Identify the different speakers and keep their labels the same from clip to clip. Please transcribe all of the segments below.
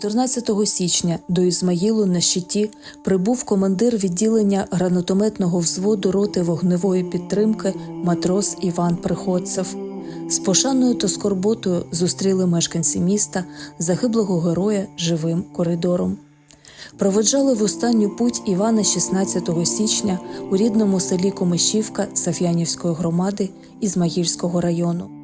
Speaker 1: 14 січня до Ізмаїлу на щиті прибув командир відділення гранатометного взводу роти вогневої підтримки матрос Іван Приходцев. З пошаною та скорботою зустріли мешканці міста загиблого героя живим коридором. Проведжали в останню путь Івана 16 січня у рідному селі Комишівка Саф'янівської громади Ізмаїльського району.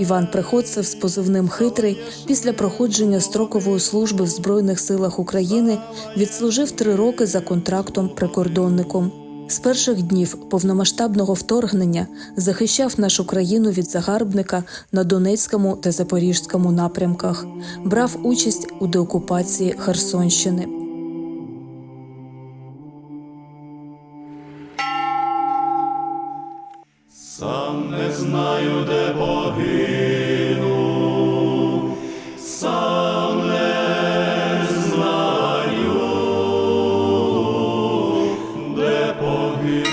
Speaker 1: Іван Приходцев з позивним Хитрий після проходження строкової служби в Збройних силах України відслужив три роки за контрактом прикордонником. З перших днів повномасштабного вторгнення захищав нашу країну від загарбника на Донецькому та Запорізькому напрямках, брав участь у деокупації Херсонщини.
Speaker 2: Сам не знаю, де погину, сам не знаю, де погину.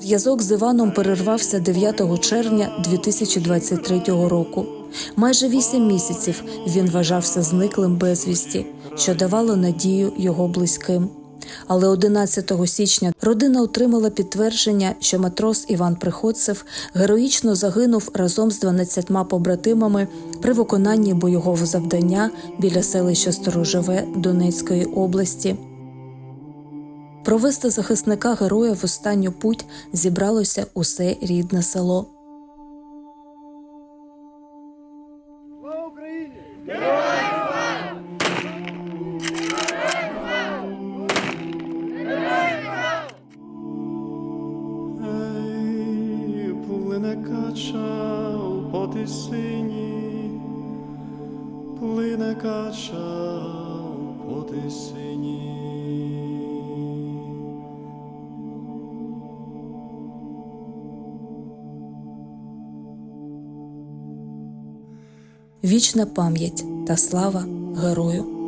Speaker 1: Зв'язок з Іваном перервався 9 червня 2023 року. Майже вісім місяців він вважався зниклим безвісті, що давало надію його близьким. Але 11 січня родина отримала підтвердження, що матрос Іван Приходцев героїчно загинув разом з 12 побратимами при виконанні бойового завдання біля селища Сторожеве Донецької області. Провести захисника героя в останню путь зібралося усе рідне село.
Speaker 2: Ей, плине кача по тисині, плине кача по тисині.
Speaker 1: Вічна пам'ять та слава герою.